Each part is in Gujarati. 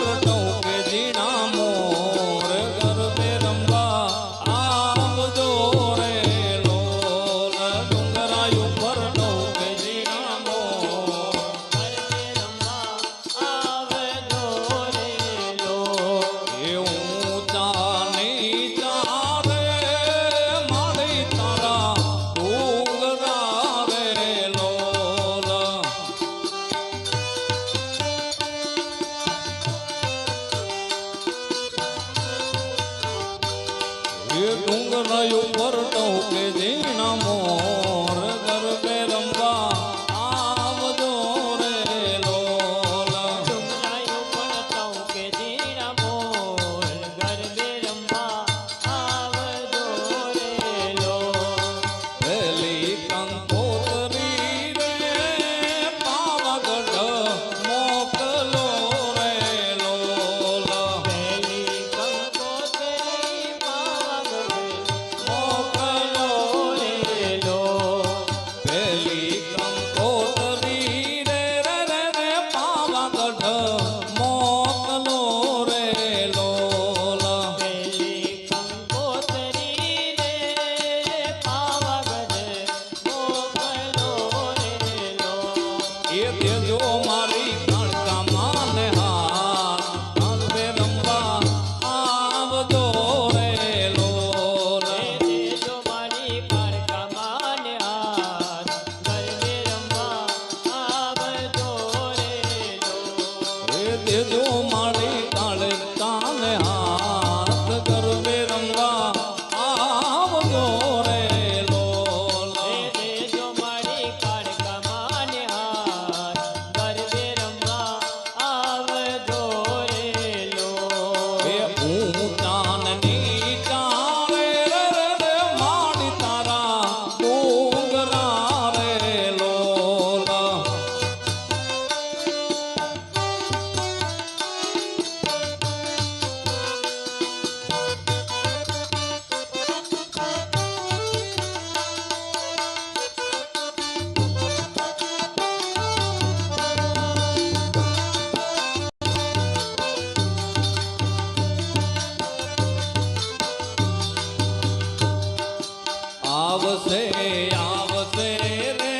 todo. ડુંગર ઉપર ટોકે જીનામો આવશે આવશે રે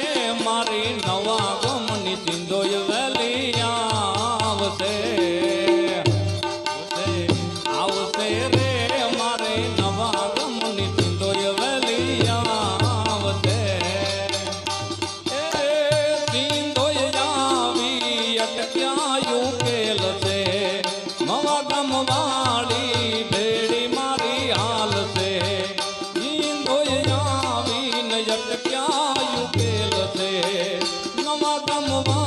મારી નવા ગમની સિંધોય વેલી આવશે. આવશે રે મારી નવા ગમની સિંધોય વેલી આવશે. એ સિંધોય આવી અટક્યાયું કેલ છે, મવા ગમવાળી Mama, Mama, Mama.